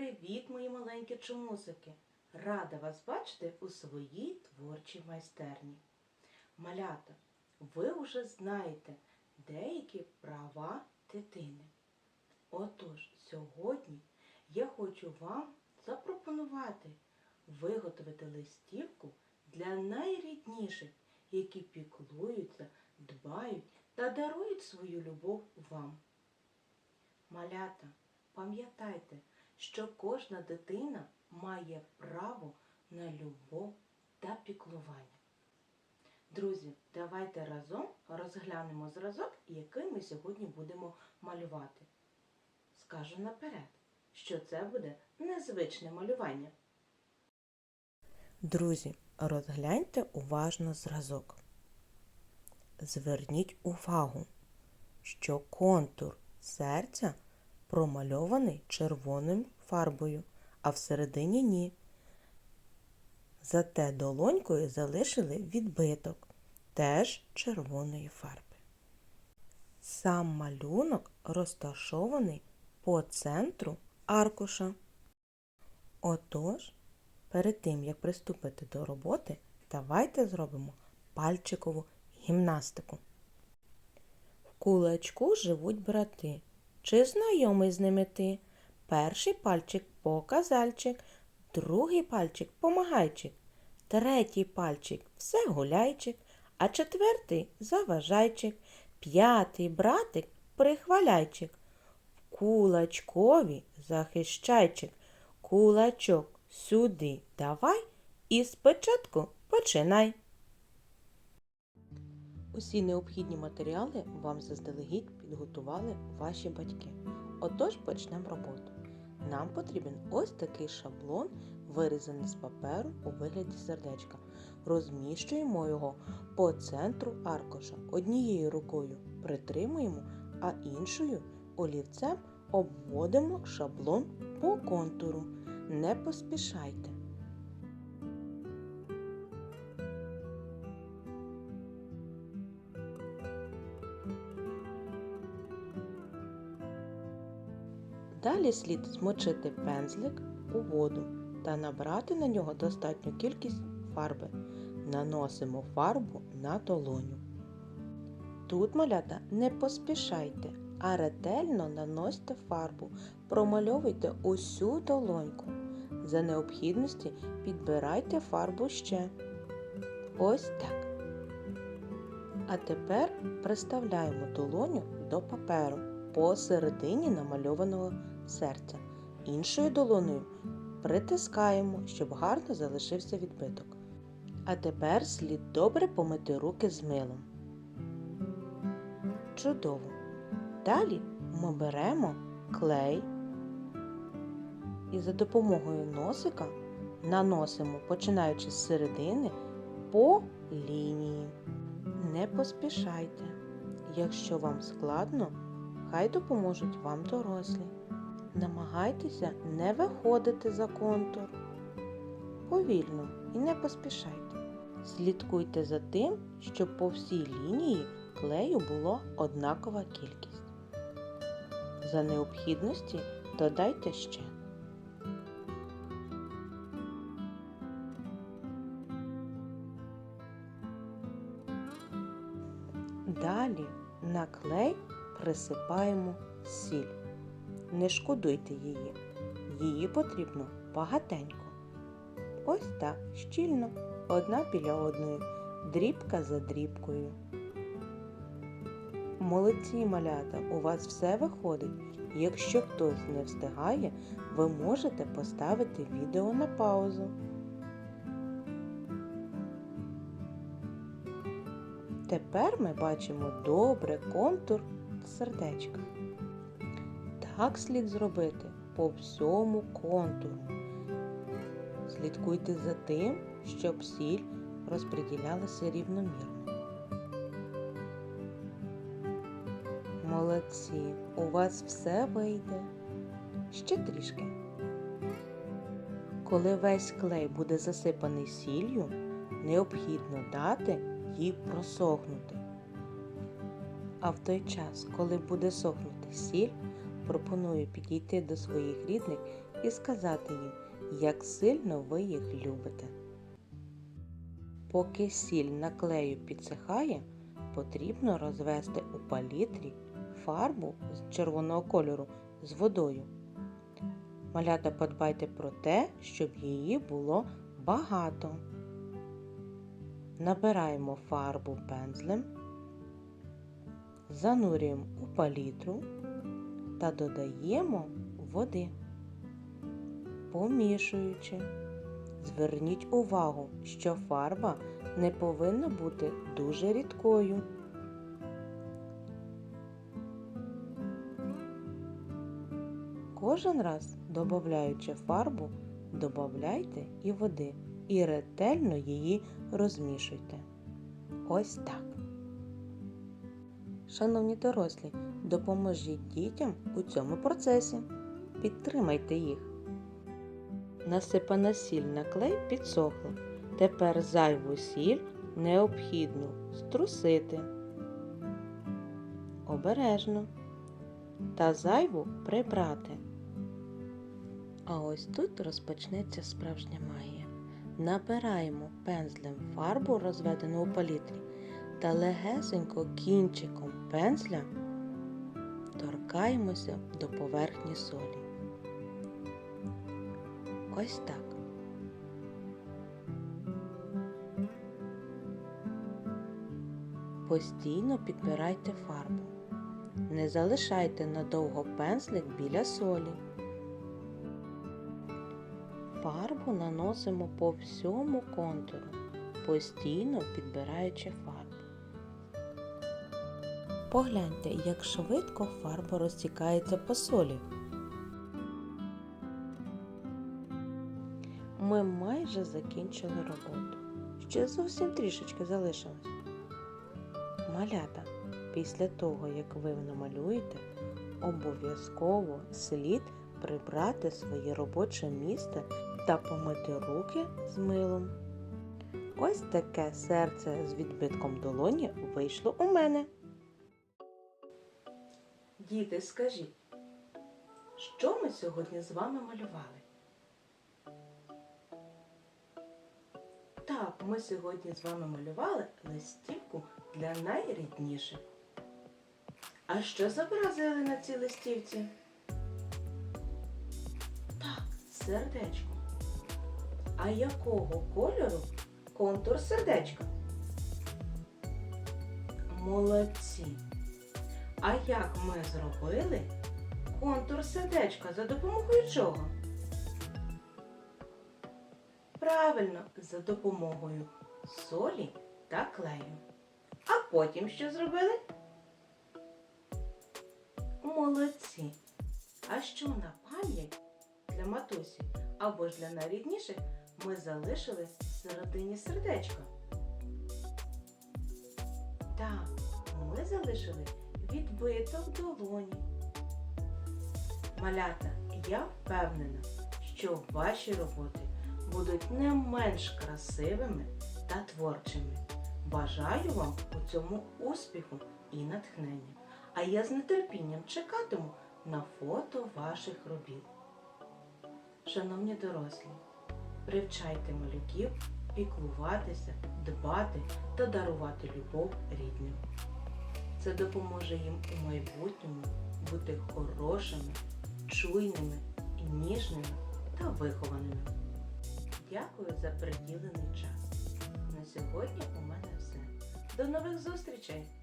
Привіт, мої маленькі чомусики! Рада вас бачити у своїй творчій майстерні. Малята, ви вже знаєте деякі права дитини. Отож, сьогодні я хочу вам запропонувати виготовити листівку для найрідніших, які піклуються, дбають та дарують свою любов вам. Малята, пам'ятайте, що кожна дитина має право на любов та піклування. Друзі, давайте разом розглянемо зразок, який ми сьогодні будемо малювати. Скажу наперед, що це буде незвичне малювання. Друзі, розгляньте уважно зразок. Зверніть увагу, що контур серця промальований червоною фарбою, а всередині ні. Зате долонькою залишили відбиток теж червоної фарби. Сам малюнок розташований по центру аркуша. Отож, перед тим як приступити до роботи, давайте зробимо пальчикову гімнастику. В кулачку живуть брати. Чи знайомий з ними ти? Перший пальчик показальчик, другий пальчик помагайчик, третій пальчик все гуляйчик, а четвертий заважайчик, п'ятий братик прихваляйчик. Кулачкові захищайчик, кулачок сюди давай і спочатку починай. Усі необхідні матеріали вам заздалегідь підготували ваші батьки. Отож почнемо роботу. Нам потрібен ось такий шаблон, вирізаний з паперу у вигляді сердечка. Розміщуємо його по центру аркуша. Однією рукою притримуємо, а іншою олівцем обводимо шаблон по контуру. Не поспішайте. Далі слід змочити пензлик у воду та набрати на нього достатню кількість фарби. Наносимо фарбу на долоню. Тут малята не поспішайте, а ретельно наносьте фарбу, промальовуйте усю долоньку. За необхідності підбирайте фарбу ще. Ось так. А тепер приставляємо долоню до паперу посередині намальованого серця. Іншою долоною притискаємо, щоб гарно залишився відбиток. А тепер слід добре помити руки з милом. Чудово! Далі ми беремо клей і за допомогою носика наносимо, починаючи з середини, по лінії. Не поспішайте. Якщо вам складно, хай допоможуть вам дорослі. Намагайтеся не виходити за контур. Повільно і не поспішайте. Слідкуйте за тим, щоб по всій лінії клею було однакова кількість. За необхідності додайте ще. Далі на клей присипаємо сіль. Не шкодуйте її. Її потрібно багатенько. Ось так, щільно, одна біля одної, дрібка за дрібкою. Молодці малята, у вас все виходить. Якщо хтось не встигає, ви можете поставити відео на паузу. Тепер ми бачимо добре контур сердечка. Так слід зробити по всьому контуру. Слідкуйте за тим, щоб сіль розподілялася рівномірно. Молодці, у вас все вийде. Ще трішки. Коли весь клей буде засипаний сіллю, необхідно дати їй просохнути. А в той час, коли буде сохнути сіль, пропоную підійти до своїх рідних і сказати їм, як сильно ви їх любите. Поки сіль на клею підсихає, потрібно розвести у палітрі фарбу з червоного кольору з водою. Малята подбайте про те, щоб її було багато. Набираємо фарбу пензлем, занурюємо у палітру та додаємо води. Помішуючи, зверніть увагу, що фарба не повинна бути дуже рідкою. Кожен раз, додаючи фарбу, додавайте і води і ретельно її розмішуйте. Ось так. Шановні дорослі, допоможіть дітям у цьому процесі. Підтримайте їх. Насипана сіль на клей підсохла. Тепер зайву сіль необхідно струсити. Обережно. Та зайву прибрати. А ось тут розпочнеться справжня магія. Набираємо пензлем фарбу, розведену у палітрі, та легесенько кінчиком пензля торкаємося до поверхні солі. Ось так. Постійно підбирайте фарбу. Не залишайте надовго пензлик біля солі. Фарбу наносимо по всьому контуру, постійно підбираючи фарбу. Погляньте, як швидко фарба розтікається по солі. Ми майже закінчили роботу. Ще зовсім трішечки залишилось. Малята, після того, як ви намалюєте, обов'язково слід прибрати своє робоче місце та помити руки з милом. Ось таке серце з відбитком долоні вийшло у мене. Діти, скажіть, що ми сьогодні з вами малювали? Так, ми сьогодні з вами малювали листівку для найрідніших. А що зобразили на цій листівці? Так, сердечко. А якого кольору контур сердечка? Молодці! А як ми зробили контур сердечка за допомогою чого? Правильно, за допомогою солі та клею. А потім що зробили? Молодці! А що на пам'ять для матусі або ж для найрідніших ми залишили всередині сердечка? Так, ми залишили відбиток долоні. Малята, я впевнена, що ваші роботи будуть не менш красивими та творчими. Бажаю вам у цьому успіху і натхнення. А я з нетерпінням чекатиму на фото ваших робіт. Шановні дорослі, привчайте малюків піклуватися, дбати та дарувати любов рідним. Це допоможе їм у майбутньому бути хорошими, чуйними, ніжними та вихованими. Дякую за приділений час. На сьогодні у мене все. До нових зустрічей!